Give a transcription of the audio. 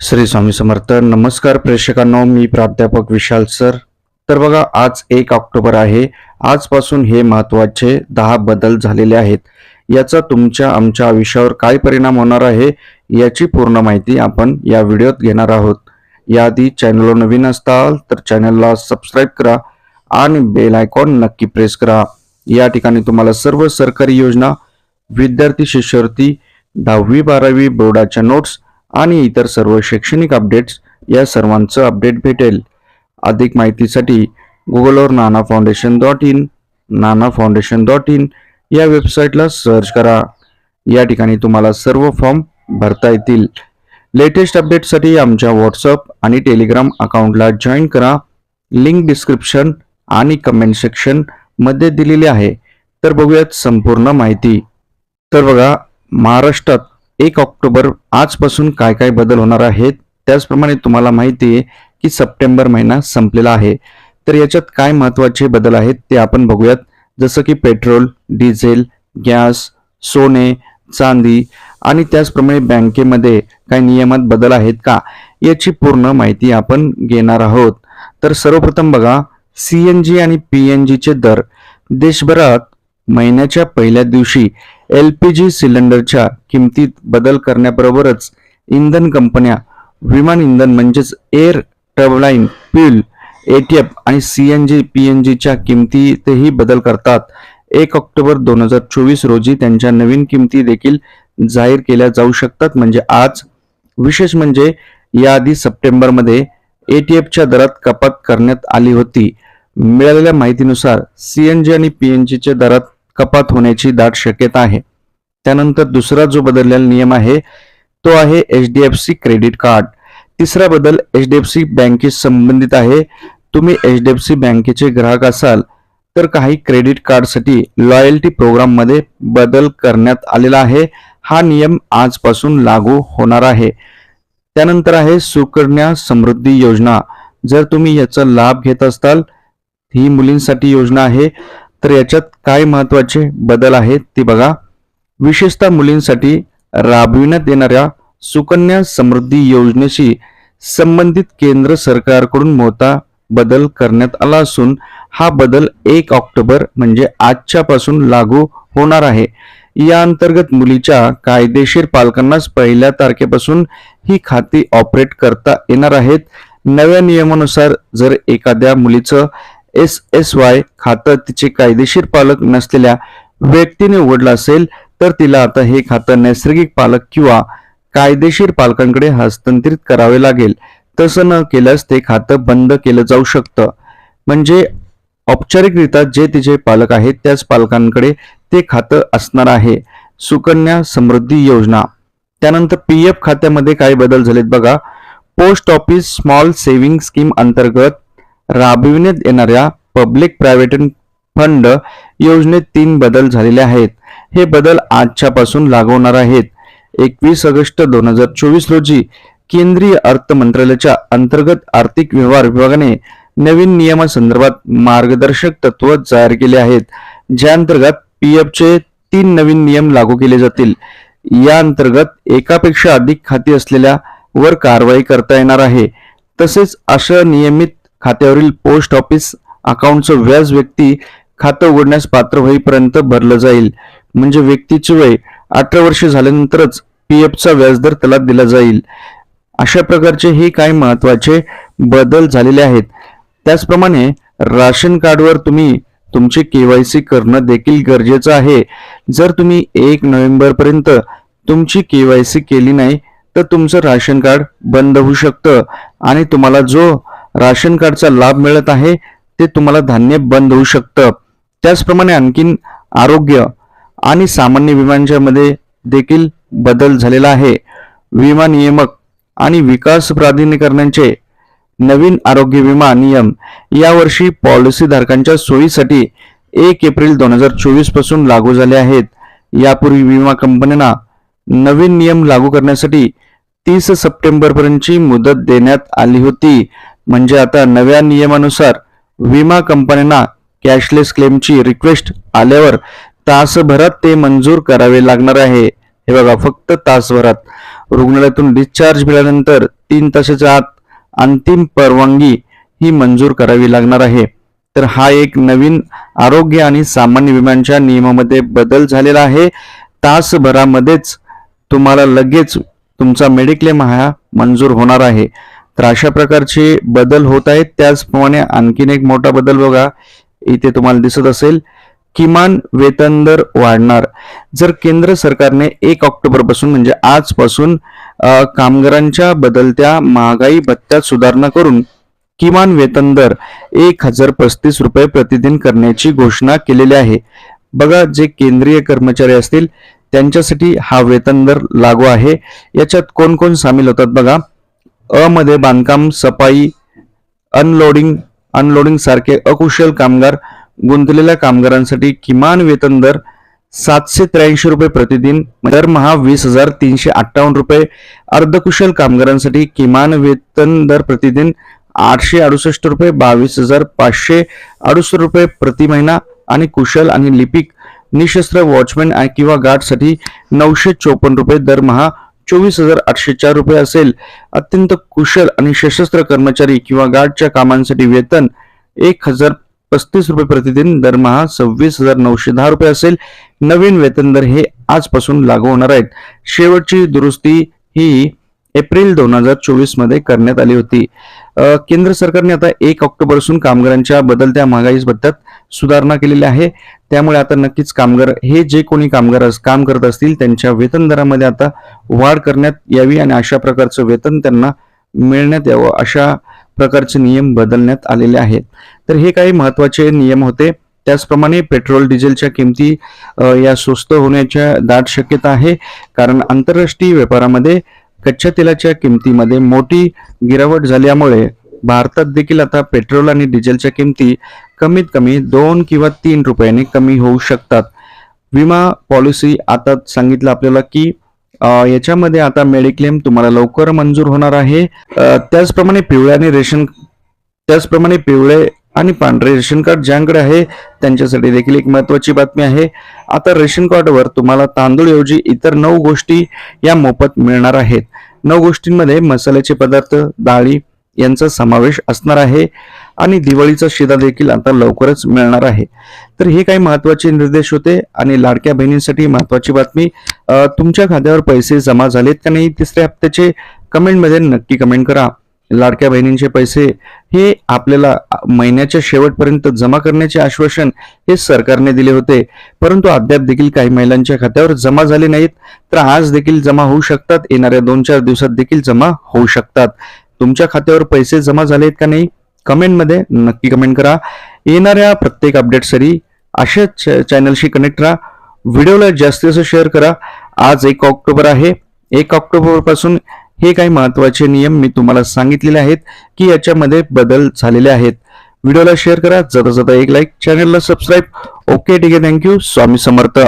श्री स्वामी समर्थ. नमस्कार प्रेक्षकांनो मी प्राध्यापक विशाल सर. तर बघा आज एक ऑक्टोबर आहे. आजपासून हे महत्त्वाचे दहा बदल झालेले आहेत. याचा तुमच्या आमच्या आयुष्यावर काय परिणाम होणार आहे याची पूर्ण माहिती आपण या व्हिडिओत घेणार आहोत. याआधी चॅनलवर नवीन असताल तर चॅनलला सबस्क्राईब करा आणि बेल आयकॉन नक्की प्रेस करा. या ठिकाणी तुम्हाला सर्व सरकारी योजना विद्यार्थी शिष्यवृत्ती दहावी बारावी बोर्डाच्या नोट्स आणि इतर सर्व शैक्षणिक अपडेट्स या सर्वांचं अपडेट भेटेल. अधिक माहितीसाठी गुगलवर Nana foundation dot in Nana foundation dot in या वेबसाईटला सर्च करा. या ठिकाणी तुम्हाला सर्व फॉर्म भरता येतील. लेटेस्ट अपडेटसाठी आमच्या व्हॉट्सअप आणि टेलिग्राम अकाउंटला जॉईन करा. लिंक डिस्क्रिप्शन आणि कमेंट सेक्शनमध्ये दिलेली आहे. तर बघूयात संपूर्ण माहिती. तर बघा महाराष्ट्रात एक ऑक्टोबर आजपासून काय काय बदल होणार आहेत त्याचप्रमाणे तुम्हाला माहिती आहे की सप्टेंबर महिना संपलेला आहे. तर याच्यात काय महत्त्वाचे बदल आहेत ते आपण बघूयात. जसं की पेट्रोल डिझेल गॅस सोने चांदी आणि त्याचप्रमाणे बँकेमध्ये काही नियमात बदल आहेत का याची पूर्ण माहिती आपण घेणार आहोत. तर सर्वप्रथम बघा सी एन जी आणि पी एन जीचे दर देशभरात महिन्याच्या पहिल्या दिवशी एल पी जी सिलेंडरच्या किमतीत बदल करण्याबरोबरच इंधन कंपन्या विमान इंधन म्हणजेच एअर टर्बलाईन फ्यूल एटीएफ आणि C N G P N जीच्या किमतीतही बदल करतात. एक ऑक्टोबर दोन हजार चोवीस रोजी त्यांच्या नवीन किमती देखील जाहीर केल्या जाऊ शकतात. म्हणजे आज विशेष म्हणजे याआधी सप्टेंबरमध्ये एटीएफच्या दरात कपात करण्यात आली होती. मिळालेल्या माहितीनुसार सी एन जी आणि पी एन जीच्या दरात कपात होण्याची दाट शक्यता आहे. त्यानंतर दुसरा जो बदललेला नियम आहे तो आहे H D F C credit card तिसरा बदल एच डी एफ सी बँकेशी संबंधित आहे. तुम्ही एच डी एफ सी बँकेचे ग्राहक असाल तर काही क्रेडिट कार्डसाठी लॉयल्टी प्रोग्राममध्ये बदल करण्यात आलेला आहे. हा नियम आजपासून लागू होणार आहे. त्यानंतर आहे सुकन्या समृद्धी योजना. जर तुम्ही याचा लाभ घेत असाल ही मुलींसाठी योजना आहे. तर याच्यात काय महत्त्वाचे बदल आहेत ते बघा. विशेषतः मुलींसाठी राबविण्यात येणाऱ्या सुकन्या समृद्धी योजनेशी संबंधित केंद्र सरकारकडून मोठा बदल करण्यात आला असून हा बदल एक ऑक्टोबर म्हणजे आजच्यापासून लागू होणार आहे. या अंतर्गत मुलीच्या कायदेशीर पालकांनाच पहिल्या तारखेपासून ही खाती ऑपरेट करता येणार आहेत. नव्या नियमानुसार जर एखाद्या मुलीचं एस एस वाय खातं तिचे कायदेशीर पालक नसलेल्या व्यक्तीने उघडलं असेल तर तिला आता हे खातं नैसर्गिक पालक किंवा कायदेशीर पालकांकडे हस्तांतरित करावे लागेल. तसं न केल्यास ते खातं बंद केलं जाऊ शकतं. म्हणजे औपचारिकरित्या जे तिचे पालक आहेत त्याच पालकांकडे ते खातं असणार आहे. सुकन्या समृद्धी योजना. त्यानंतर पी एफ खात्यामध्ये काय बदल झालेत बघा. Post office small saving scheme अंतर्गत राबविण्यात येणाऱ्या पब्लिक प्रायव्हेट फंड योजनेत तीन बदल झालेले आहेत. हे बदल आजच्यापासून लागू होणार आहेत. एकवीस ऑगस्ट दोन हजार चोवीस रोजी केंद्रीय अर्थ मंत्रालयाच्या अंतर्गत आर्थिक व्यवहार विभागाने नवीन नियमासंदर्भात मार्गदर्शक तत्व जाहीर केले आहेत ज्या अंतर्गत पी एफचे तीन नवीन नियम लागू केले जातील. या अंतर्गत एकापेक्षा अधिक खाती असलेल्या वर कारवाई करता येणार आहे. तसेच अशा नियमित खात्यावरील पोस्ट ऑफिस अकाउंटचं व्याज व्यक्ती खातं उघडण्यास पात्र होईपर्यंत भरलं जाईल. म्हणजे व्यक्तीचे वय अठरा वर्ष झाल्यानंतरच पी एफचा व्याजदर त्याला दिला जाईल. अशा प्रकारचे हे काही महत्त्वाचे बदल झालेले आहेत. त्याचप्रमाणे राशन कार्डवर तुम्ही तुमचे केवायसी करणं देखील गरजेचं आहे. जर तुम्ही एक नोव्हेंबर पर्यंत तुमची केवायसी केली नाही तर तुमचं राशन कार्ड बंद होऊ शकतं आणि तुम्हाला जो राशन कार्डचा लाभ मिळत आहे ते तुम्हाला धान्य बंद होऊ शकतं. त्याचप्रमाणे आणखीन आरोग्य आणि सामान्य विमांच्या मध्ये देखील बदल झालेला आहे. विमा नियामक आणि विकास प्राधिकरणांचे नवीन आरोग्य विमा नियम यावर्षी पॉलिसीधारकांच्या सोयीसाठी एक एप्रिल दोन हजार चोवीसपासून लागू झाले आहेत. यापूर्वी विमा कंपन्यांना नवीन नियम लागू करण्यासाठी तीस सप्टेंबरपर्यंतची मुदत देण्यात आली होती. म्हणजे आता नव्या नियमानुसार विमा कंपन्यांना कॅशलेस क्लेमची रिक्वेस्ट आल्यावर तासभरात ते मंजूर करावे लागणार आहे. हे बघा फक्त तासभरात. रुग्णालयातून डिस्चार्ज मिळाल्यानंतर तीन तासाच्या आत अंतिम परवानगी ही मंजूर करावी लागणार आहे. तर हा एक नवीन आरोग्य आणि सामान्य विम्यांच्या नियमामध्ये बदल झालेला आहे. तासभरामध्येच तुम्हाला लगेच तुमचा मेडिक्लेम हा मंजूर होणार आहे. तर अशा प्रकारचे बदल होत आहेत. त्याचप्रमाणे आणखीन एक मोठा बदल बघा. इथे तुम्हाला दिसत असेल किमान वेतन दर वाढणार. जर केंद्र सरकारने एक ऑक्टोबरपासून म्हणजे आजपासून कामगारांच्या बदलत्या महागाई भत्त्यात सुधारणा करून किमान वेतन दर एक हजार पस्तीस रुपये प्रतिदिन करण्याची घोषणा केलेली आहे. बघा जे केंद्रीय कर्मचारी असतील त्यांच्यासाठी हा वेतन दर लागू आहे. याच्यात कोण कोण सामील होतात बघा. अ मध्ये बांधकाम सफाई अनलोडिंग अनलोडिंग सारखे अकुशल कामगार गुंतलेल्या कामगारांसाठी किमान वेतन दर सातशे त्र्याऐंशी रुपये प्रतिदिन म्हणजे दरमहा वीस हजार तीनशे अठ्ठावन्न रुपये. अर्धकुशल कामगारांसाठी किमान वेतन दर प्रतिदिन आठशे अडुसष्ट रुपये बावीस हजार पाचशे अडुसष्ट रुपये प्रति महिना. आणि कुशल आणि लिपिक निशस्त्र वॉचमॅन किंवा गार्डसाठी नऊशे चोपन्न रुपये दरमहा चोवीस हजार आठशे चार रुपये असेल. अत्यंत कुशल आणि सशस्त्र कर्मचारी किंवा गार्डच्या कामांसाठी वेतन एक हजार पस्तीस रुपये प्रतिदिन दरमहा सव्वीस हजार नऊशे दहा रुपये असेल. नवीन वेतन दर हे आजपासून लागू होणार आहेत. शेवटची दुरुस्ती ही एप्रिल दोन हजार चोवीसमध्ये करण्यात आली होती. केंद्र सरकारने आता एक ऑक्टोबरपासून कामगारांच्या बदलत्या महागाई भत्त्यात सुधारणा केलेली आहे. त्यामुळे आता नक्कीच कामगार हे जे कोणी कामगार अस- काम करत असतील त्यांच्या वेतन दरामध्ये आता वाढ करण्यात यावी आणि अशा प्रकारचं वेतन त्यांना मिळण्यात यावं अशा प्रकारचे नियम बदलण्यात आलेले आहेत. तर हे काही महत्त्वाचे नियम होते. त्याचप्रमाणे पेट्रोल डिझेलच्या किमती या स्वस्त होण्याच्या दाट शक्यता आहे. कारण आंतरराष्ट्रीय व्यापारामध्ये कच्च्या तेलाच्या किमतीमध्ये मोठी गिरावट झाल्यामुळे भारतात देखील आता पेट्रोल आणि डिझेलच्या किमती कमीत कमी दोन किंवा तीन रुपयाने कमी होऊ शकतात. विमा पॉलिसी आता सांगितलं आपल्याला की याच्यामध्ये आता मेडिक्लेम तुम्हाला लवकर मंजूर होणार आहे. त्याचप्रमाणे पिवळे आणि रेशन त्याचप्रमाणे पिवळे आणि पांढरे रेशन कार्ड ज्यांकडे आहे त्यांच्यासाठी देखील एक महत्वाची बातमी आहे. आता रेशन कार्डवर तुम्हाला तांदूळ ऐवजी इतर नऊ गोष्टी या मोफत मिळणार आहेत. नऊ गोष्टींमध्ये मसाल्याचे पदार्थ डाळी यांचा समावेश असणार आहे आणि दिवाळीचा शिदा देखील आता लवकरच मिळणार आहे. तर हे काही महत्त्वाचे निर्देश होते आणि लाडक्या बहिणींसाठी महत्वाची बातमी तुमच्या खात्यावर पैसे जमा झालेत का नाही तिसऱ्या हप्त्याचे कमेंटमध्ये नक्की कमेंट करा. लाडक्या बहिणींचे पैसे हे आपल्याला महिन्याच्या शेवटपर्यंत जमा करण्याचे आश्वासन हे सरकारने दिले होते. परंतु अद्याप देखील काही महिलांच्या खात्यावर जमा झाले नाहीत. तर आज देखील जमा होऊ शकतात. येणाऱ्या दोन चार दिवसात देखील जमा होऊ शकतात. तुमच्या खात्यावर पैसे जमा झालेत का नाही कमेंटमध्ये नक्की कमेंट करा. येणाऱ्या प्रत्येक अपडेटसाठी अशाच चॅनलशी कनेक्ट राहा. व्हिडिओला जास्तीत जास्त शेअर करा. आज एक ऑक्टोबर आहे. एक ऑक्टोबरपासून हे काही महत्त्वाचे नियम मी तुम्हाला सांगितलेले आहेत की याच्यामध्ये बदल झालेले आहेत. व्हिडिओला शेअर करा. जाता जाता एक लाईक चॅनलला सबस्क्राईब ओके ठीक आहे. Thank you Swami Samarth.